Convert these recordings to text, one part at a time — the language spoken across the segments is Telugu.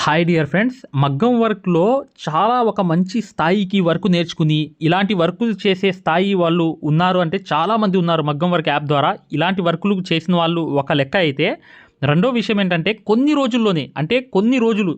హాయ్ డియర్ ఫ్రెండ్స్ మగ్గం వర్క్లో చాలా ఒక మంచి స్థాయికి వర్క్ నేర్చుకుని ఇలాంటి వర్కులు చేసే స్థాయి వాళ్ళు ఉన్నారు అంటే చాలామంది ఉన్నారు మగ్గం వర్క్ యాప్ ద్వారా. ఇలాంటి వర్కులు చేసిన వాళ్ళు ఒక లెక్క అయితే రెండో విషయం ఏంటంటే కొన్ని రోజుల్లోనే అంటే కొన్ని రోజులు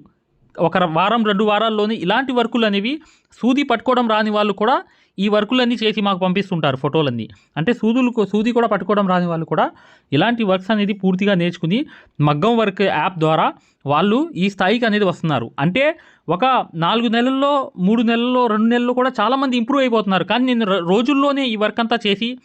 ఒక వారం రెండు వారాల్లోనే ఇలాంటి వర్కులు అనేవి సూది పట్టుకోవడం రాని వాళ్ళు కూడా ఈ వర్కులన్నీ చేసి మాకు పంపిస్తుంటారు ఫోటోలన్నీ. అంటే సూదులు సూది కూడా పట్టుకోవడం రాని వాళ్ళు కూడా ఇలాంటి వర్క్స్ అనేది పూర్తిగా నేర్చుకుని మగ్గం వర్క్ యాప్ ద్వారా వాళ్ళు ఈ స్థాయికి అనేది వస్తున్నారు. అంటే ఒక నాలుగు నెలల్లో మూడు నెలల్లో రెండు నెలల్లో కూడా చాలామంది ఇంప్రూవ్ అయిపోతున్నారు. కానీ నేను రోజుల్లోనే ఈ వర్క్ అంతా చేసి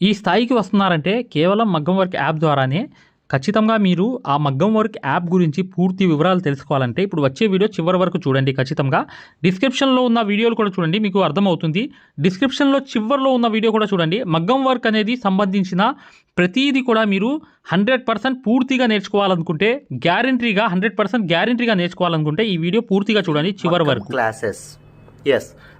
ఈ స్థాయికి వస్తున్నారంటే కేవలం మగ్గం వర్క్ యాప్ ద్వారానే ఖచ్చితంగా మీరు ఆ మగ్గం వర్క్ యాప్ గురించి పూర్తి వివరాలు తెలుసుకోవాలంటే ఇప్పుడు వచ్చే వీడియో చివరి వరకు చూడండి ఖచ్చితంగా. డిస్క్రిప్షన్లో ఉన్న వీడియోలు కూడా చూడండి మీకు అర్థమవుతుంది. డిస్క్రిప్షన్లో చివరిలో ఉన్న వీడియో కూడా చూడండి. మగ్గం వర్క్ అనేది సంబంధించిన ప్రతిదీ కూడా మీరు హండ్రెడ్ పర్సెంట్ పూర్తిగా నేర్చుకోవాలనుకుంటే గ్యారంటీగా హండ్రెడ్ పర్సెంట్ గ్యారంటీగా నేర్చుకోవాలనుకుంటే ఈ వీడియో పూర్తిగా చూడండి చివరి వరకు. Classes yes